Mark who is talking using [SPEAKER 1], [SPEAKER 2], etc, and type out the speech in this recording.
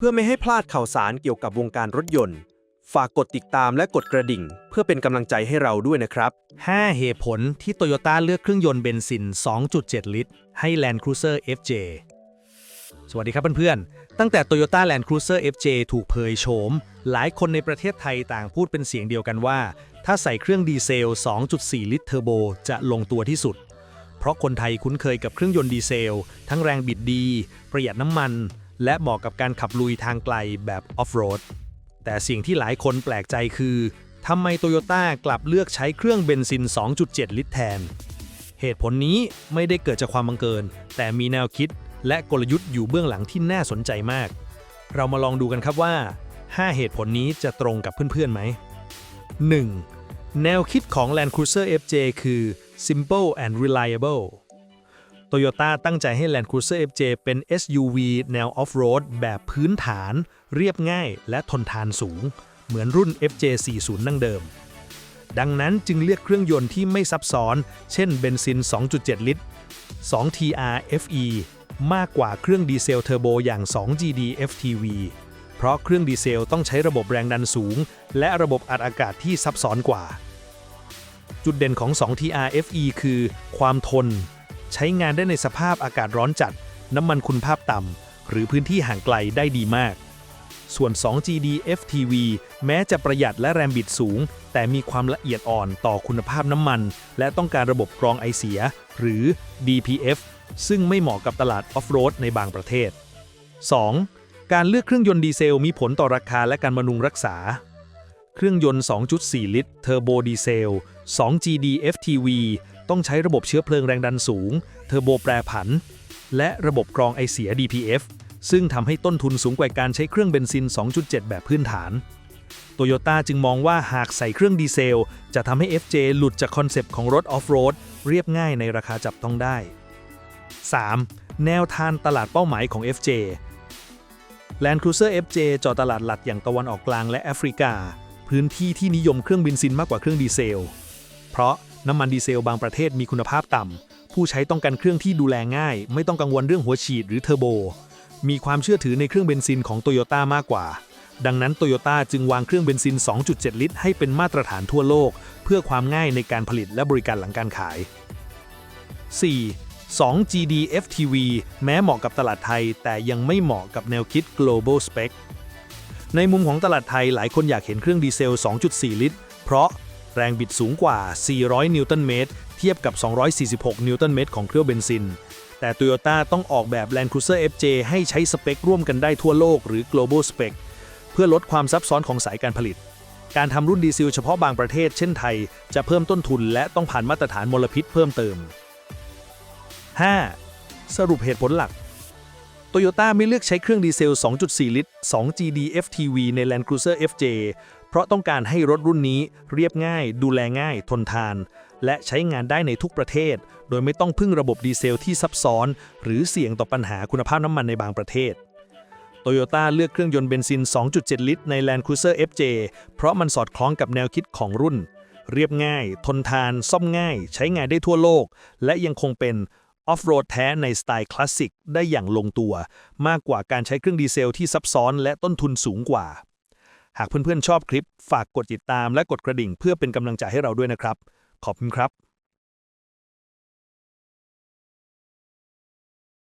[SPEAKER 1] เพื่อไม่ให้พลาดข่าวสารเกี่ยวกับวงการรถยนต์ ฝากกดติดตามและกดกระดิ่ง เพื่อเป็นกำลังใจให้เราด้วยนะครับ
[SPEAKER 2] 5 เหตุผลที่โตโยต้าเลือกเครื่องยนต์เบนซิน 2.7 ลิตร ให้ Land Cruiser FJ สวัสดีครับเพื่อนๆ ตั้งแต่ Toyota Land Cruiser FJ ถูกเผยโฉม หลายคนในประเทศไทยต่างพูดเป็นเสียงเดียวกันว่า ถ้าใส่เครื่องดีเซล 2.4 ลิตรเทอร์โบจะลงตัวที่สุด เพราะคนไทยคุ้นเคยกับเครื่องยนต์ดีเซล ทั้งแรงบิดดี ประหยัดน้ำมัน และเหมาะกับการขับลุยทางไกลแบบออฟโรด แต่สิ่งที่หลายคนแปลกใจคือทำไมโตโยต้ากลับเลือกใช้เครื่องเบนซิน 2.7 ลิตรแทน เหตุผลนี้ไม่ได้เกิดจากความบังเกิน แต่มีแนวคิดและกลยุทธ์อยู่เบื้องหลังที่น่าสนใจมาก เรามาลองดูกันครับว่า 5 เหตุผลนี้จะตรงกับเพื่อนๆไหม 1. แนวคิดของ Land Cruiser FJ คือ simple and reliable Toyota ตั้งใจให้ Land Cruiser FJ เป็น SUV แนว Off-road แบบพื้นฐาน เรียบง่ายและทนทานสูง เหมือนรุ่น FJ40 นั่งเดิม ดังนั้นจึงเลือกเครื่องยนต์ที่ไม่ซับซ้อน เช่นเบนซิน 2.7 ลิตร 2 TR FE มากกว่าเครื่องดีเซลเทอร์โบอย่าง 2 GD FTV เพราะเครื่องดีเซลต้องใช้ระบบแรงดันสูง และระบบอัดอากาศที่ซับซ้อนกว่า จุดเด่นของ 2 TR FE คือ ความทน ใช้งานได้ในสภาพอากาศร้อนจัด น้ำมันคุณภาพต่ำ หรือพื้นที่ห่างไกลได้ดีมาก ส่วน 2 GD FTV แม้จะประหยัดและแรมบิดสูง แต่มีความละเอียดอ่อนต่อคุณภาพน้ำมัน และต้องการระบบกรองไอเสีย หรือ DPF ซึ่งไม่เหมาะกับตลาดออฟโรดในบางประเทศ 2. การเลือกเครื่องยนต์ดีเซลมีผลต่อราคาและการบำรุงรักษา เครื่องยนต์ 2.4 ลิตร เทอร์โบดีเซล 2 GD FTV ต้องใช้ระบบเชื้อเพลิงแรงดันสูง เทอร์โบแปรผัน และระบบกรองไอเสีย DPF ซึ่งทำให้ต้นทุนสูงกว่าการใช้เครื่องเบนซิน 2.7 แบบพื้นฐาน โตโยต้าจึงมองว่าหากใส่เครื่องดีเซล จะทำให้ FJ หลุดจากคอนเซปต์ของรถออฟโรดเรียบง่ายในราคาจับต้องได้ 3. แนวทางตลาดเป้าหมายของ FJ Land Cruiser FJ จาะตลาดหลักอย่างตะวันออกกลางและแอฟริกา พื้นที่ที่นิยมเครื่องเบนซินมากกว่าเครื่องดีเซล เพราะ น้ำมันดีเซลบางประเทศมีคุณภาพต่ำ ผู้ใช้ต้องการเครื่องที่ดูแลง่าย ไม่ต้องกังวลเรื่องหัวฉีดหรือเทอร์โบ มีความเชื่อถือในเครื่องเบนซินของโตโยต้ามากกว่า ดังนั้นโตโยต้าจึงวางเครื่องเบนซิน 2.7 ลิตร ให้เป็นมาตรฐานทั่วโลก เพื่อความง่ายในการผลิตและบริการหลังการขาย 4. 2 GD FTV แม้เหมาะกับตลาดไทย แต่ยังไม่เหมาะกับแนวคิด global spec ในมุมของตลาดไทยหลายคนอยากเห็นเครื่องดีเซล 2.4 ลิตร เพราะ แรงบิดสูงกว่า 400 นิวตันเมตร เทียบกับ 246 นิวตันเมตรของเครื่องเบนซิน แต่ Toyota ต้องออกแบบ Land Cruiser FJ ให้ใช้สเปคร่วมกันได้ทั่วโลกหรือ global spec เพื่อลดความซับซ้อนของสายการผลิต การทำรุ่นดีเซลเฉพาะบางประเทศเช่นไทย จะเพิ่มต้นทุนและต้องผ่านมาตรฐานมลพิษเพิ่มเติม 5. สรุปเหตุผลหลักโตโยต้าไม่เลือกใช้เครื่องดีเซล 2.4 ลิตร 2 GD FTV ใน Land Cruiser FJ เพราะต้องการให้รถรุ่นนี้เรียบง่าย ดูแลง่าย ทนทาน และใช้งานได้ในทุกประเทศ โดยไม่ต้องพึ่งระบบดีเซลที่ซับซ้อน หรือเสี่ยงต่อปัญหาคุณภาพน้ำมันในบางประเทศโตโยต้าเลือกเครื่องยนต์เบนซิน 2.7 ลิตรใน Land Cruiser FJ เพราะมันสอดคล้องกับแนวคิดของรุ่น เรียบง่าย ทนทาน ซ่อมง่าย ใช้งานได้ทั่วโลก และยังคงเป็นออฟโรดแท้ในสไตล์คลาสสิกได้อย่างลงตัว มากกว่าการใช้เครื่องดีเซลที่ซับซ้อนและต้นทุนสูงกว่า หากเพื่อนๆชอบคลิป ฝากกดติดตามและกดกระดิ่งเพื่อเป็นกำลังใจให้เราด้วยนะครับ ขอบคุณครับ